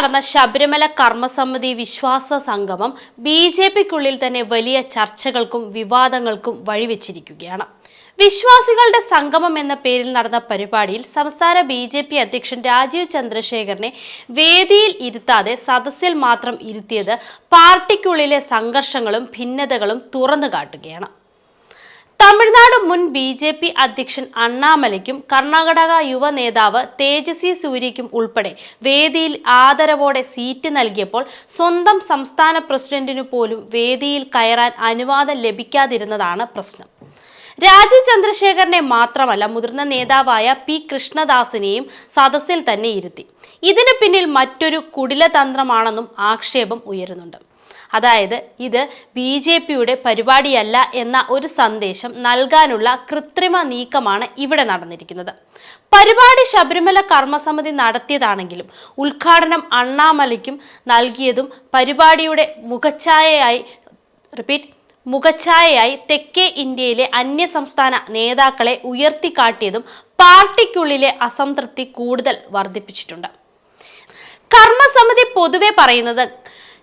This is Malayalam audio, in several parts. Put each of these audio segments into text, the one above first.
നടന്ന ശബരിമല കർമ്മസമിതി വിശ്വാസ സംഗമം ബി ജെ പിക്കുള്ളിൽ തന്നെ വലിയ ചർച്ചകൾക്കും വിവാദങ്ങൾക്കും വഴിവെച്ചിരിക്കുകയാണ്. വിശ്വാസികളുടെ സംഗമം എന്ന പേരിൽ നടന്ന പരിപാടിയിൽ സംസ്ഥാന ബി ജെ പി അധ്യക്ഷൻ രാജീവ് ചന്ദ്രശേഖരനെ വേദിയിൽ ഇരുത്താതെ സദസ്സിൽ മാത്രം ഇരുത്തിയത് പാർട്ടിക്കുള്ളിലെ സംഘർഷങ്ങളും ഭിന്നതകളും തുറന്നു കാട്ടുകയാണ്. തമിഴ്നാട് മുൻ ബി ജെ പി അധ്യക്ഷൻ അണ്ണാമലയ്ക്കും കർണാടക യുവ നേതാവ് തേജസ്വി സൂര്യയ്ക്കും ഉൾപ്പെടെ വേദിയിൽ ആദരവോടെ സീറ്റ് നൽകിയപ്പോൾ സ്വന്തം സംസ്ഥാന പ്രസിഡന്റിനു പോലും വേദിയിൽ കയറാൻ അനുവാദം ലഭിക്കാതിരുന്നതാണ് പ്രശ്നം. രാജീവ് ചന്ദ്രശേഖരനെ മാത്രമല്ല മുതിർന്ന നേതാവായ പി കൃഷ്ണദാസിനെയും സദസ്സിൽ തന്നെ ഇരുത്തി. ഇതിന് പിന്നിൽ മറ്റൊരു കുടിലതന്ത്രമാണെന്നും ആക്ഷേപം ഉയരുന്നുണ്ട്. അതായത് ഇത് ബി ജെ പിയുടെ പരിപാടിയല്ല എന്ന ഒരു സന്ദേശം നൽകാനുള്ള കൃത്രിമ നീക്കമാണ് ഇവിടെ നടന്നിരിക്കുന്നത്. പരിപാടി ശബരിമല കർമ്മസമിതി നടത്തിയതാണെങ്കിലും ഉദ്ഘാടനം അണ്ണാമലയ്ക്കും നൽകിയതും പരിപാടിയുടെ മുഖച്ഛായയായി റിപ്പീറ്റ് മുഖച്ഛായയായി തെക്കേ ഇന്ത്യയിലെ അന്യസംസ്ഥാന നേതാക്കളെ ഉയർത്തിക്കാട്ടിയതും പാർട്ടിക്കുള്ളിലെ അസംതൃപ്തി കൂടുതൽ വർദ്ധിപ്പിച്ചിട്ടുണ്ട്. കർമ്മസമിതി പൊതുവെ പറയുന്നത്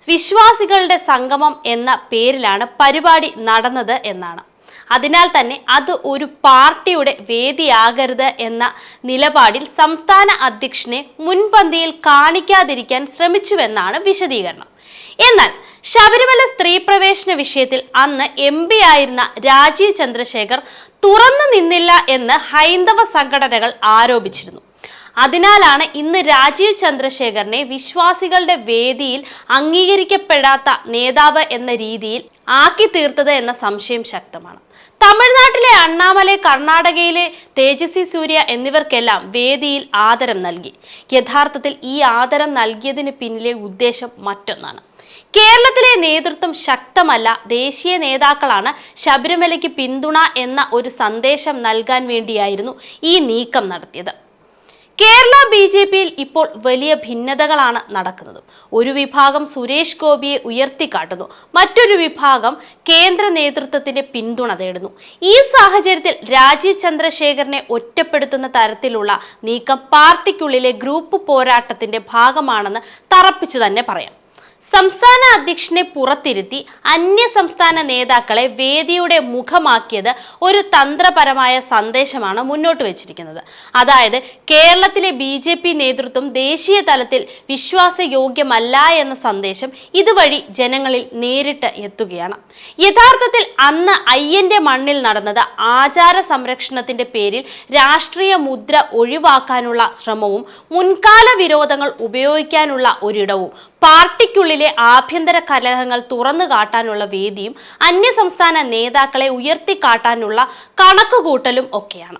വിശ്വാസികളുടെ സംഗമം എന്ന പേരിലാണ് പരിപാടി നടന്നത് എന്നാണ്. അതിനാൽ തന്നെ അത് ഒരു പാർട്ടിയുടെ വേദിയാകരുത് എന്ന നിലപാടിൽ സംസ്ഥാന അധ്യക്ഷനെ മുൻപന്തിയിൽ കാണിക്കാതിരിക്കാൻ ശ്രമിച്ചുവെന്നാണ് വിശദീകരണം. എന്നാൽ ശബരിമല സ്ത്രീ പ്രവേശന വിഷയത്തിൽ അന്ന് എം പി ആയിരുന്ന രാജീവ് ചന്ദ്രശേഖർ തുറന്നു നിന്നില്ല എന്ന് ഹൈന്ദവ സംഘടനകൾ ആരോപിച്ചിരുന്നു. അതിനാലാണ് ഇന്ന് രാജീവ് ചന്ദ്രശേഖരനെ വിശ്വാസികളുടെ വേദിയിൽ അംഗീകരിക്കപ്പെടാത്ത നേതാവ് എന്ന രീതിയിൽ ആക്കി തീർത്തത് എന്ന സംശയം ശക്തമാണ്. തമിഴ്നാട്ടിലെ അണ്ണാമലൈ കർണാടകയിലെ തേജസ്വി സൂര്യ എന്നിവർക്കെല്ലാം വേദിയിൽ ആദരം നൽകി. യഥാർത്ഥത്തിൽ ഈ ആദരം നൽകിയതിന് പിന്നിലെ ഉദ്ദേശം മറ്റൊന്നാണ്. കേരളത്തിലെ നേതൃത്വം ശക്തമല്ല ദേശീയ നേതാക്കളാണ് ശബരിമലയ്ക്ക് പിന്തുണ എന്ന ഒരു സന്ദേശം നൽകാൻ വേണ്ടിയായിരുന്നു ഈ നീക്കം നടത്തിയത്. കേരള ബി ജെ പിയിൽ ഇപ്പോൾ വലിയ ഭിന്നതകളാണ് നടക്കുന്നത്. ഒരു വിഭാഗം സുരേഷ് ഗോപിയെ ഉയർത്തിക്കാട്ടുന്നു. മറ്റൊരു വിഭാഗം കേന്ദ്ര നേതൃത്വത്തിന്റെ പിന്തുണ തേടുന്നു. ഈ സാഹചര്യത്തിൽ രാജീവ് ചന്ദ്രശേഖരനെ ഒറ്റപ്പെടുത്തുന്ന തരത്തിലുള്ള നീക്കം പാർട്ടിക്കുള്ളിലെ ഗ്രൂപ്പ് പോരാട്ടത്തിന്റെ ഭാഗമാണെന്ന് തറപ്പിച്ചു തന്നെ പറയാം. സംസ്ഥാന അധ്യക്ഷനെ പുറത്തിരുത്തി അന്യ സംസ്ഥാന നേതാക്കളെ വേദിയുടെ മുഖമാക്കിയത് ഒരു തന്ത്രപരമായ സന്ദേശമാണ് മുന്നോട്ട് വെച്ചിരിക്കുന്നത്. അതായത് കേരളത്തിലെ ബി ജെ പി നേതൃത്വം ദേശീയ തലത്തിൽ വിശ്വാസയോഗ്യമല്ല എന്ന സന്ദേശം ഇതുവഴി ജനങ്ങളിൽ നേരിട്ട് എത്തുകയാണ്. യഥാർത്ഥത്തിൽ അന്ന് അയ്യന്റെ മണ്ണിൽ നടന്നത് ആചാര സംരക്ഷണത്തിന്റെ പേരിൽ രാഷ്ട്രീയ മുദ്ര ഒഴിവാക്കാനുള്ള ശ്രമവും മുൻകാല വിരോധങ്ങൾ ഉപയോഗിക്കാനുള്ള ഒരിടവും പാർട്ടിക്കുള്ളിലെ ആഭ്യന്തര കലഹങ്ങൾ തുറന്നു കാട്ടാനുള്ള വേദിയും അന്യസംസ്ഥാന നേതാക്കളെ ഉയർത്തിക്കാട്ടാനുള്ള കണക്കുകൂട്ടലും ഒക്കെയാണ്.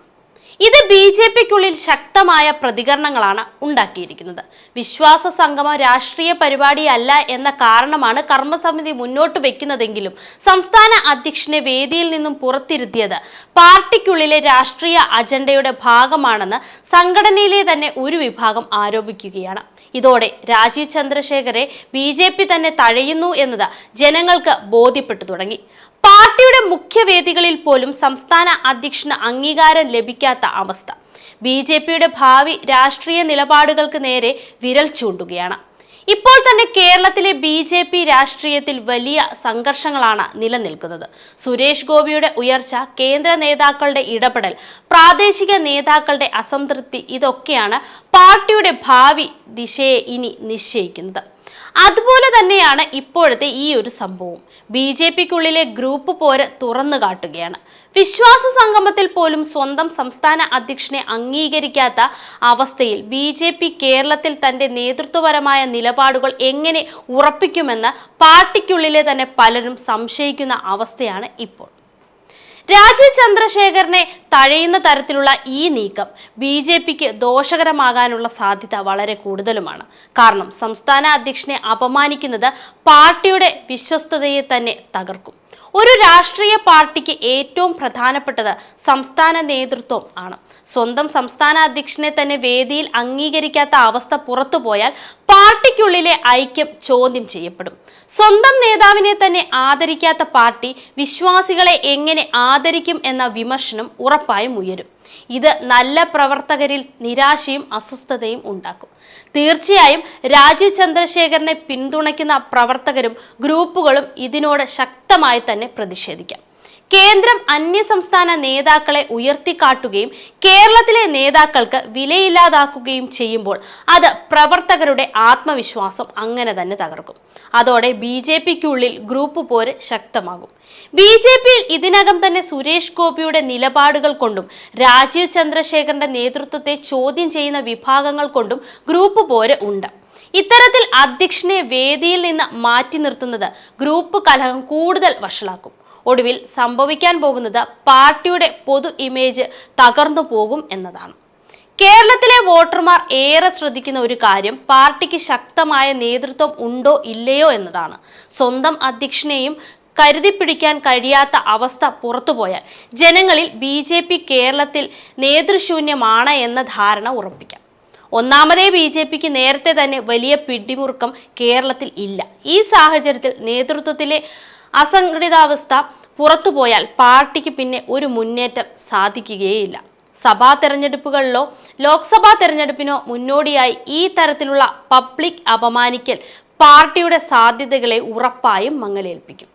ഇത് ബി ജെ പിക്കുള്ളിൽ ശക്തമായ പ്രതികരണങ്ങളാണ് ഉണ്ടാക്കിയിരിക്കുന്നത്. വിശ്വാസ സംഗമം രാഷ്ട്രീയ പരിപാടിയല്ല എന്ന കാരണമാണ് കർമ്മസമിതി മുന്നോട്ട് വെക്കുന്നതെങ്കിലും സംസ്ഥാന അധ്യക്ഷനെ വേദിയിൽ നിന്നും പുറത്തിരുത്തിയത് പാർട്ടിക്കുള്ളിലെ രാഷ്ട്രീയ അജണ്ടയുടെ ഭാഗമാണെന്ന് സംഘടനയിലെ തന്നെ ഒരു വിഭാഗം ആരോപിക്കുകയാണ്. ഇതോടെ രാജീവ് ചന്ദ്രശേഖരെ ബി തന്നെ തഴയുന്നു എന്നത് ജനങ്ങൾക്ക് ബോധ്യപ്പെട്ടു തുടങ്ങി. പാർട്ടിയുടെ മുഖ്യവേദികളിൽ പോലും സംസ്ഥാന അധ്യക്ഷന് അംഗീകാരം ലഭിക്കാത്ത അവസ്ഥ. ബി ജെ പിയുടെ ഭാവി രാഷ്ട്രീയ നിലപാടുകൾക്ക് നേരെ വിരൽ ചൂണ്ടുകയാണ്. ഇപ്പോൾ തന്നെ കേരളത്തിലെ ബി ജെ പി രാഷ്ട്രീയത്തിൽ വലിയ സംഘർഷങ്ങളാണ് നിലനിൽക്കുന്നത്. സുരേഷ് ഗോപിയുടെ ഉയർച്ച കേന്ദ്ര നേതാക്കളുടെ ഇടപെടൽ പ്രാദേശിക നേതാക്കളുടെ അസംതൃപ്തി ഇതൊക്കെയാണ് പാർട്ടിയുടെ ഭാവി ദിശയെ ഇനി നിശ്ചയിക്കുന്നത്. അതുപോലെ തന്നെയാണ് ഇപ്പോഴത്തെ ഈ ഒരു സംഭവം ബി ജെ പിക്കുള്ളിലെ ഗ്രൂപ്പ് പോര് തുറന്നു കാട്ടുകയാണ്. വിശ്വാസ സംഗമത്തിൽ പോലും സ്വന്തം സംസ്ഥാന അധ്യക്ഷനെ അംഗീകരിക്കാത്ത അവസ്ഥയിൽ ബി ജെ പി കേരളത്തിൽ തന്റെ നേതൃത്വപരമായ നിലപാടുകൾ എങ്ങനെ ഉറപ്പിക്കുമെന്ന് പാർട്ടിക്കുള്ളിലെ തന്നെ പലരും സംശയിക്കുന്ന അവസ്ഥയാണ് ഇപ്പോൾ. രാജീവ് ചന്ദ്രശേഖരനെ തഴയുന്ന തരത്തിലുള്ള ഈ നീക്കം ബി ജെ പിക്ക് ദോഷകരമാകാനുള്ള സാധ്യത വളരെ കൂടുതലുമാണ്. കാരണം സംസ്ഥാന അധ്യക്ഷനെ അപമാനിക്കുന്നത് പാർട്ടിയുടെ വിശ്വസ്തതയെ തന്നെ തകർക്കും. ഒരു രാഷ്ട്രീയ പാർട്ടിക്ക് ഏറ്റവും പ്രധാനപ്പെട്ടത് സംസ്ഥാന നേതൃത്വം ആണ്. സ്വന്തം സംസ്ഥാന അധ്യക്ഷനെ തന്നെ വേദിയിൽ അംഗീകരിക്കാത്ത അവസ്ഥ പുറത്തുപോയാൽ പാർട്ടിക്കുള്ളിലെ ഐക്യം ചോദ്യം ചെയ്യപ്പെടും. സ്വന്തം നേതാവിനെ തന്നെ ആദരിക്കാത്ത പാർട്ടി വിശ്വാസികളെ എങ്ങനെ ആദരിക്കും എന്ന വിമർശനം ഉറപ്പായും ഉയരും. ഇത് നല്ല പ്രവർത്തകരിൽ നിരാശയും അസ്വസ്ഥതയും ഉണ്ടാക്കും. തീർച്ചയായും രാജീവ് ചന്ദ്രശേഖരനെ പിന്തുണയ്ക്കുന്ന പ്രവർത്തകരും ഗ്രൂപ്പുകളും ഇതിനോട് ശക്തമായി തന്നെ പ്രതിഷേധിക്കാം. കേന്ദ്രം അന്യസംസ്ഥാന നേതാക്കളെ ഉയർത്തിക്കാട്ടുകയും കേരളത്തിലെ നേതാക്കൾക്ക് വിലയില്ലാതാക്കുകയും ചെയ്യുമ്പോൾ അത് പ്രവർത്തകരുടെ ആത്മവിശ്വാസം അങ്ങനെ തന്നെ തകർക്കും. അതോടെ ബി ജെ പിക്കുള്ളിൽ ഗ്രൂപ്പ് പോര് ശക്തമാകും. ബി ജെ പിയിൽ ഇതിനകം തന്നെ സുരേഷ് ഗോപിയുടെ നിലപാടുകൾ കൊണ്ടും രാജീവ് ചന്ദ്രശേഖരന്റെ നേതൃത്വത്തെ ചോദ്യം ചെയ്യുന്ന വിഭാഗങ്ങൾ കൊണ്ടും ഗ്രൂപ്പ് പോര് ഉണ്ട്. ഇത്തരത്തിൽ അധ്യക്ഷനെ വേദിയിൽ നിന്ന് മാറ്റി നിർത്തുന്നത് ഗ്രൂപ്പ് കലഹം കൂടുതൽ വഷളാക്കും. ഒടുവിൽ സംഭവിക്കാൻ പോകുന്നത് പാർട്ടിയുടെ പൊതു ഇമേജ് തകർന്നു പോകും എന്നതാണ്. കേരളത്തിലെ വോട്ടർമാർ ഏറെ ശ്രദ്ധിക്കുന്ന ഒരു കാര്യം പാർട്ടിക്ക് ശക്തമായ നേതൃത്വം ഉണ്ടോ ഇല്ലയോ എന്നതാണ്. സ്വന്തം അധ്യക്ഷനെയും കരുതി പിടിക്കാൻ കഴിയാത്ത അവസ്ഥ പുറത്തുപോയാൽ ജനങ്ങളിൽ ബി ജെ പി കേരളത്തിൽ നേതൃശൂന്യമാണ് എന്ന ധാരണ ഉറപ്പിക്കാം. ഒന്നാമതേ ബി ജെ പിക്ക് നേരത്തെ തന്നെ വലിയ പിടിമുറുക്കം കേരളത്തിൽ ഇല്ല. ഈ സാഹചര്യത്തിൽ നേതൃത്വത്തിലെ അസംഘടിതാവസ്ഥ പുറത്തുപോയാൽ പാർട്ടിക്ക് പിന്നെ ഒരു മുന്നേറ്റം സാധിക്കുകയില്ല സഭാ തെരഞ്ഞെടുപ്പുകളിലോ ലോക്സഭാ തെരഞ്ഞെടുപ്പിനോ മുന്നോടിയായി ഈ തരത്തിലുള്ള പബ്ലിക് അപമാനിക്കൽ പാർട്ടിയുടെ സാധ്യതകളെ ഉറപ്പായും മങ്ങലേൽപ്പിക്കും.